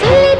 sí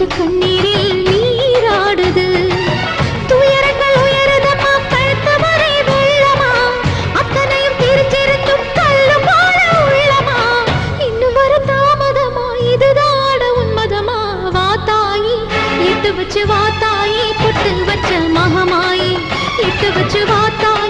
காற்று கண்ணீரில் நீராடுது. துயரங்கள் உயருதமா பழுத்தவரை வெள்ளமா? அத்தனையும் தெரிஞ்சிருந்தும் கல்லு போல உள்ளமா? இன்னும் வர தாமதமா? இதுதாட உன்மதமா வாத்தாயி எட்டு வச்சு வாத்தாயி புட்டு வச்ச மகமாயி. எட்டு வச்சு வாத்தாயி